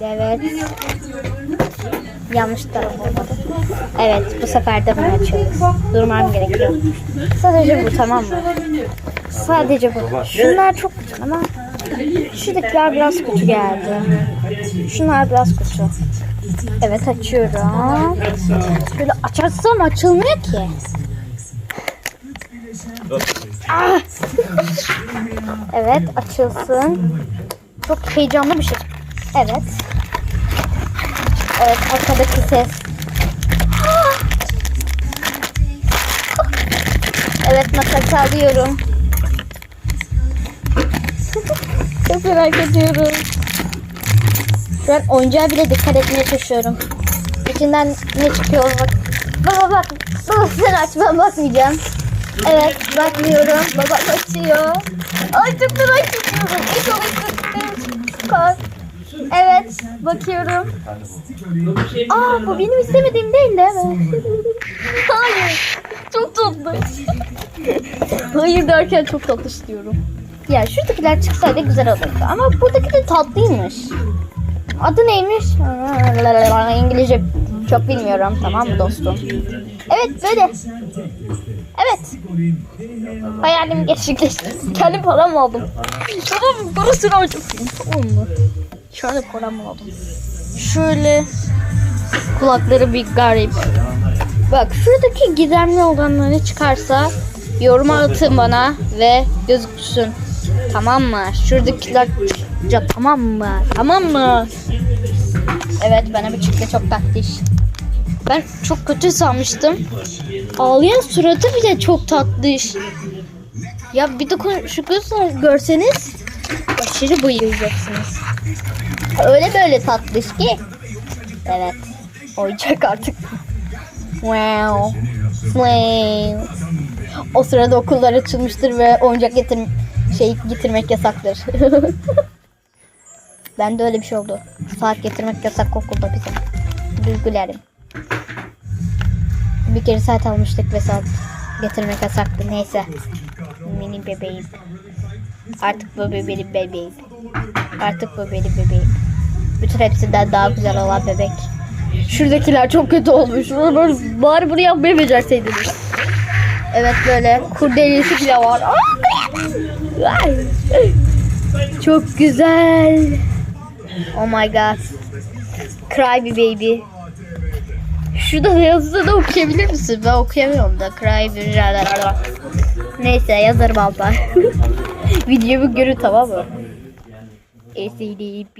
Evet. Yanlış taraf olmadı. Evet bu sefer de bunu açıyoruz. Durmam gerekiyor. Sadece bu tamam mı? Sadece bu. Şunlar çok kötü ama şuradakiler biraz kötü geldi. Şunlar biraz kötü. Evet açıyorum. Böyle açarsam açılmıyor ki. Ah! evet açılsın. Çok heyecanlı bir şey. Evet. Evet arkadaki ses. Evet makas alıyorum. Çok merak ediyorum. Ben oyuncağa bile dikkat etmeye çalışıyorum. İçinden ne çıkıyor bak. Baba bak. Baba sen aç ben bakmayacağım. Evet bakmıyorum. Baba açıyor. Ay çok merak ediyorum. İstediklerim çıkar. Evet bakıyorum. Aa bu benim istemediğim değil değil mi? Hayır. Çok tatlı. Hayır derken çok tatlı istiyorum. Ya şuradakiler çıksaydı güzel olurdu. Ama buradaki de tatlıymış. Adı neymiş? İngilizce çok bilmiyorum. Tamam mı dostum? Evet böyle. Evet. Hayalim gerçekleşti. Kendi param aldım. Tamam parasını harcamayayım. Tamam mı? Şöyle param aldım. Şöyle kulakları bir garip. Bak şuradaki gizemli olanları çıkarsa yoruma atın bana ve gözüksün. Tamam mı? Şuradakiler çıkacak tamam mı? Tamam mı? Evet bana bir çıktı çok tatlış. Ben çok kötü sanmıştım. Ağlayan suratı bile çok tatlış. Ya bir de şu gözler görseniz aşırı bayılacaksınız. Öyle böyle tatlış ki. Evet. Oyuncak artık. Wow. Wow. O sırada okullar açılmıştır ve oyuncak getir şey getirmek yasaktır. ben de öyle bir şey oldu. Saat getirmek yasak okulda bizim. Duygularım. Bir kere saat almıştık ve saat getirmek yasaktı. Neyse. Mini bebeğim. Artık bu bebeğim bebeğim. Artık bu benim bebeğim. Bütün hepsinden daha güzel olan bebek. Şuradakiler çok kötü olmuş. Bari- Bari bunu yapmayı becerseydiniz. Evet böyle kurdelesi bile var. Çok güzel. Oh my god. Cry baby. Şurada yazıda da okuyabilir misin? Ben okuyamıyorum da. Cry me Neyse yazarım alta. Videomu görün tamam mı? ACDB